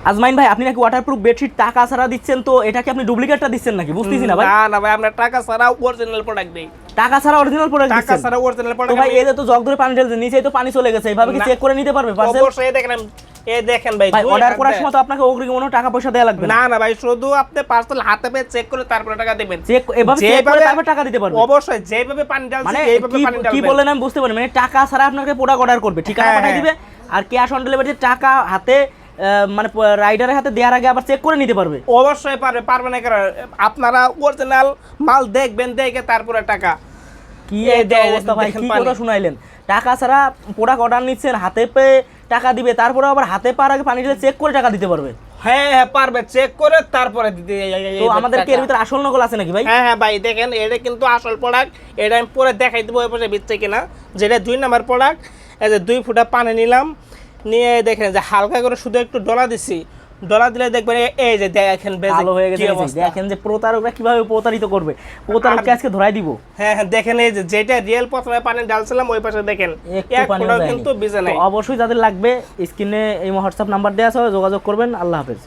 আজমাইন ভাই আপনি নাকি ওয়াটারপ্রুফ বেডশিট টাকা ছাড়া দিচ্ছেন তো এটা কি আপনি ডুপ্লিকেটটা দিচ্ছেন নাকি? বুঝতেছি না ভাই। না না ভাই আমরা টাকা ছাড়া অরিজিনাল প্রোডাক্ট দেই। টাকা ছাড়া অরিজিনাল প্রোডাক্ট টাকা ছাড়া অরিজিনাল প্রোডাক্ট ভাই এই যে তো জগ ধরে পানি ঢেলছে নিচেই তো পানি চলে গেছে এইভাবে কি চেক করে নিতে পারবে পার্সেল অবশ্যই দেখেন এই দেখেন ভাই ভাই অর্ডার করার সময় তো আপনাকে অগ্রিম কোনো টাকা পয়সা দেওয়া লাগবে না। না ভাই শুধু আপনি পার্সেল হাতে পেয়ে চেক করে তারপরে টাকা দিবেন। চেক এভাবে চেক করে তারপর টাকা দিতে পারবে। অবশ্যই যেভাবে পানি ঢালছি মানে এইভাবে কি পানি কি ঢালবেন। বললেন আমি বুঝতে পারি মানে টাকা ছাড়া আপনাকে প্রোডাক্ট অর্ডার করবে ঠিকানা হ্যাঁ, পাঠিয়ে হ্যাঁ। দিবে আর ক্যাশ অন ডেলিভারি টাকা হাতে মানে রাইডারের হাতে দেওয়ার আগে আবার চেক করে নিতে পারবে। অবশ্যই পারবে পারবে না কারণ আপনারা অরিজিনাল মাল দেখবেন দেখে তারপরে টাকা। কি অবস্থা ভাই কি কথা শুনাইলেন? টাকা ছাড়া প্রোডাক্ট অর্ডার নিচ্ছেন হাতে পেয়ে টাকা দিবে তারপরে আবার হাতে পার আগে পানি ঢেলে চেক করে টাকা দিতে পারবে। হ্যাঁ হ্যাঁ পারবে চেক করে তারপরে দিতে তো আমাদের কি এর ভিতরে আসল নকল আছে নাকি ভাই? হ্যাঁ হ্যাঁ ভাই দেখেন এটা কিন্তু আসল প্রোডাক্ট এটা আমি পরে দেখাই দেবো ওই পাশে বিচ্ছে কিনা। যেটা দুই নাম্বার প্রোডাক্ট এই যে দুই ফুটা পানি নিলাম। নিয়ে দেখেন যে হালকা করে শুধু একটু ডলা দিছি। ডলা দিলে দেখবেন এই যে দেখেন ভালো হয়ে গেছে। দেখেন যে প্রতারকরা কীভাবে প্রতারিত করবে। প্রতারককে আজকে ধরাই দিব। হ্যাঁ হ্যাঁ দেখেন এই যে যেটা রিয়েল প্রথমে পানি ডালছিলাম ওই পাশে দেখেন এক ফোঁটাও কিন্তু ভিজে নাই। অবশ্যই যাদের লাগবে স্ক্রিনে এই হোয়াটসঅ্যাপ নাম্বার দেওয়া আছে যোগাযোগ করবেন। আল্লাহ হাফেজ।